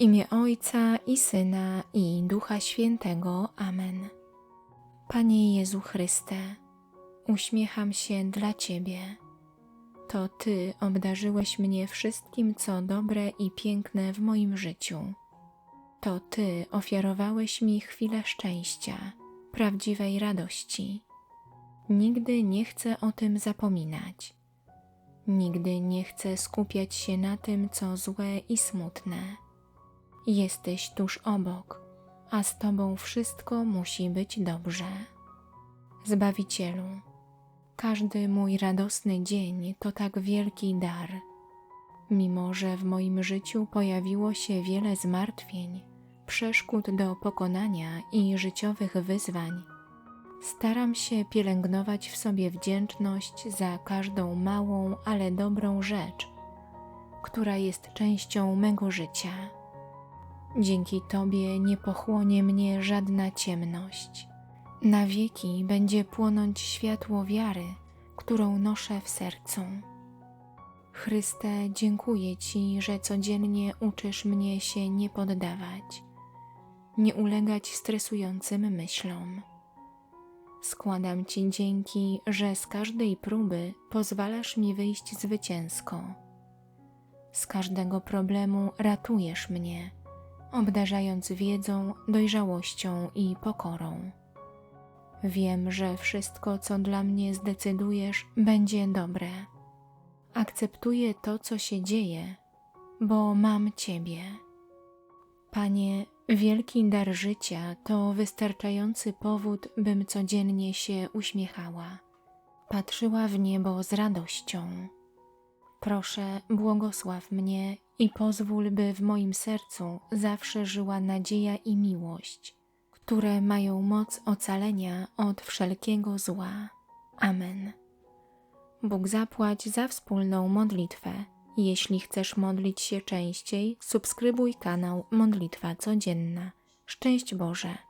imię Ojca i Syna i Ducha Świętego. Amen. Panie Jezu Chryste, uśmiecham się dla Ciebie. To Ty obdarzyłeś mnie wszystkim, co dobre i piękne w moim życiu. To Ty ofiarowałeś mi chwilę szczęścia, prawdziwej radości. Nigdy nie chcę o tym zapominać. Nigdy nie chcę skupiać się na tym, co złe i smutne. Jesteś tuż obok, a z Tobą wszystko musi być dobrze. Zbawicielu, każdy mój radosny dzień to tak wielki dar. Mimo, że w moim życiu pojawiło się wiele zmartwień, przeszkód do pokonania i życiowych wyzwań, staram się pielęgnować w sobie wdzięczność za każdą małą, ale dobrą rzecz, która jest częścią mego życia. Dzięki Tobie nie pochłonie mnie żadna ciemność. Na wieki będzie płonąć światło wiary, którą noszę w sercu. Chryste, dziękuję Ci, że codziennie uczysz mnie się nie poddawać, nie ulegać stresującym myślom. Składam Ci dzięki, że z każdej próby pozwalasz mi wyjść zwycięsko. Z każdego problemu ratujesz mnie, obdarzając wiedzą, dojrzałością i pokorą. Wiem, że wszystko, co dla mnie zdecydujesz, będzie dobre. Akceptuję to, co się dzieje, bo mam Ciebie. Panie, wielki dar życia to wystarczający powód, bym codziennie się uśmiechała, patrzyła w niebo z radością. Proszę, błogosław mnie i pozwól, by w moim sercu zawsze żyła nadzieja i miłość, które mają moc ocalenia od wszelkiego zła. Amen. Bóg zapłać za wspólną modlitwę. Jeśli chcesz modlić się częściej, subskrybuj kanał Modlitwa Codzienna. Szczęść Boże!